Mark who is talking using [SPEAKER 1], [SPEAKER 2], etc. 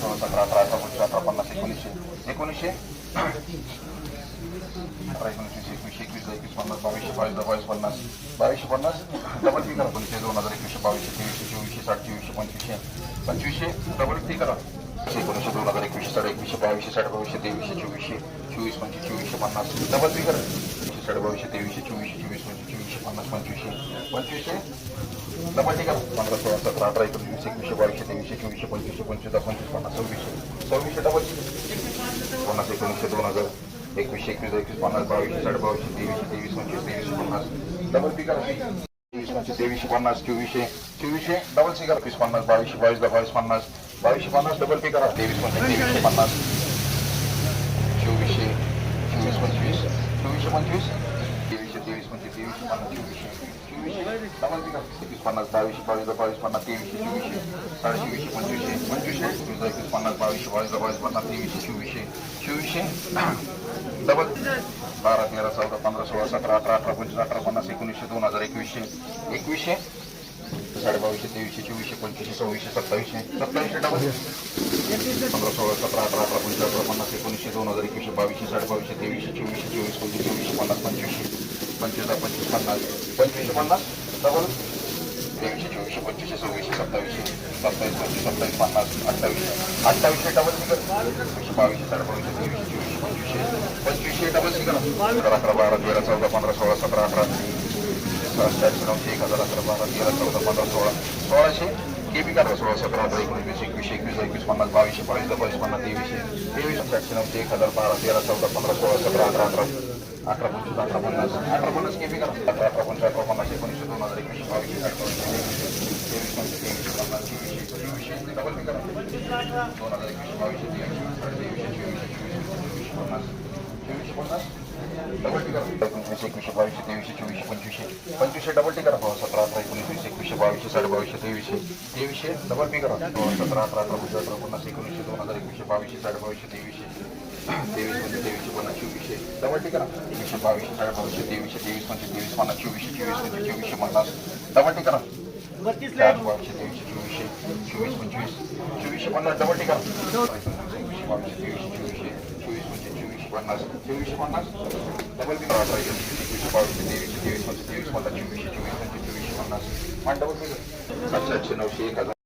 [SPEAKER 1] सोळा सतरा अठरा अठरा पंचवीस अठरा पन्नास एकोणीसशे. एकोणीसशे? अठरा एकोणीसशे एकवीसशे एकवीस एकवीस पन्नास बावीसशे बावीस दहा बावीस पन्नास. बावीसशे पन्नास? डबल फी करा पंचवीस दोन हजार एकवीसशे बावीसशे तेवीसशे चोवीसशे साठ चोवीसशे पंचवीसशे. पंचवीसशे? डबल फी करा. एकोणीसशे दोन हजार एकवीसशे साठ एकवीसशे बावीसशे साठ बावीसशे तेवीसशे चोवीसशे चोवीस पंचवीस चोवीसशे पन्नास. डबल फी करा. एकवीसशे बावीसशे तेवीसशे चोवीसशे चोवीस पंचवीस चोवीसशे पन्नास पंचवीसशे पंचवीसशे डबल टी करा पंधरा सोळा सतरा अठरा एकोणीस एकवीसशे बावीसशे तेवीसशे चोवीसशे पंचवीसशे पंचवीस पंचवीस पन्नास सव्वीसशे सव्वीसशे डबल पन्नास एकोणीसशे दोन हजार एकवीसशे एकवीस एकवीस पन्नास बावीसशे साडे बावीसशे तेवीसशे तेवीस पंचवीस तेवीसशे पन्नास डबल पी करा तेवीस पंचवीस तेवीसशे पन्नास चोवीसशे चोवीसशे डबल सी करा एकवीस पन्नास बावीसशे बावीस बावीस पन्नास बावीसशे पन्नास डबल पी करा तेवीस पंचवीस तेवीसशे पन्नास चोवीसशे चोवीस पंचवीस चोवीसशे पंचवीस तेवीसशे तेवीस म्हणजे तेवीसशे पन्नास चोवीसशे चोवीसशे एकवीस पन्नास बावीसशे बावीस दहा बावीस पन्नास तेवीसशे चोवीसशे साडे चोवीसशे पंचवीसशे पंचवीसशे एकवीस एकवीस पन्नास बावीसशे बावीस बावीस पन्नास तेवीसशे चोवीसशे चोवीसशे डबल बारा तेरा चौदा पंधरा सोळा सतरा अठरा अठरा पंचवीस अठरा पन्नास एकोणीसशे दोन हजार एकवीसशे एकवीसशे साडे बावीसशे तेवीसशे चोवीसशे पंचवीसशे सव्वीसशे सत्तावीसशे सत्तावीसशे डबल पंधरा सोळा सतरा अठरा अठरा पंचवीस अठरा पन्नास एकोणीसशे दोन हजार एकवीसशे बावीसशे साडे बावीसशे तेवीसशे चोवीसशे चोवीस पंचवीस चोवीसशे पन्नास पंचवीसशे पंचवीस पंचवीस पन्नास पंचवीसशे पन्नास डबल तेवीसशे चोवीसशे पंचवीसशे सव्वीसशे सत्तावीसशे सत्तावीस पंचवीस सत्तावीस पन्नास अठ्ठावीसशे अठ्ठावीसशे डबल सिकर एकवीसशे बावीसशे साडे बावीसशे तेवीसशे चोवीसशे पंचवीसशे पंचवीसशे डबल सिकर अकरा अकरा बारा तेरा चौदा पंधरा सोळा सतरा अकरा सहाशे नऊशे एक हजार अकरा बारा तेरा चौदा पंधरा सोळा सोळाशे के बी करा सोळा एकोणीस एकवीसशे एकवीस एकवीस पन्नास बावीसशे बावीस बावीस पन्नास तेवीसशे तेवीस आठशे नऊशे एक हजार बारा तेरा चौदा पंधरा सोळा सतरा अठरा अठरा अठरा पंचवीस अठरा पन्नास अठरा पन्नास के बी करा अठरा अठरा पंचवीस अठरा पन्नास एकोणीसशे दोन हजार एकवीसशे बावीसशे साठ तेवीस पंचवीस तेवीसशे पन्नास चोवीसशे चोवीसशे डबल बी करा दोन हजार एकवीसशे बावीसशे तेवीसशे तेवीसशे चोवीसशे चोवीसशे चोवीसशे पन्नास चोवीसशे पन्नास डबल टी करा एकोणीसशे एकवीसशे बावीसशे तेवीसशे चोवीसशे पंचवीसशे पंचवीसशे डबल टी करा सतरा अठरा एकोणीस एकवीसशे बावीसशे साडे बावीसशे तेवीसशे तेवीसशे डबल टी करा. सतरा अठरा अठरा पंचवीस अठरा पन्नास एकोणीसशे दोन हजार एकवीसशे बावीसशे साडे बावीसशे तेवीसशे तेवीस पंचवीस तेवीसशे पन्नास चोवीसशे डबल टी करा. एकवीसशे बावीसशे साडे बावीसशे तेवीसशे तेवीस पंचवीस तेवीस पन्नास चोवीसशे चोवीस पंचवीस चोवीसशे पन्नास. डबल टी करा. चार बावीसशे तेवीसशे चोवीसशे चोवीस पंचवीस चोवीसशे पन्नास. डबल टी करा. एकवीसशे बावीसशे तेवीसशे चोवीसशे चोवीस पंचवीस चोवीसशे पन्नास. चोवीसशे पन्नास. डबल टी करा. एकवीसशे बावीसशे तेवीस पंचवीस तेवीस पन्नास चोवीसशे चोवीस पंचवीस चोवीसशे पन्नास वन डबल टी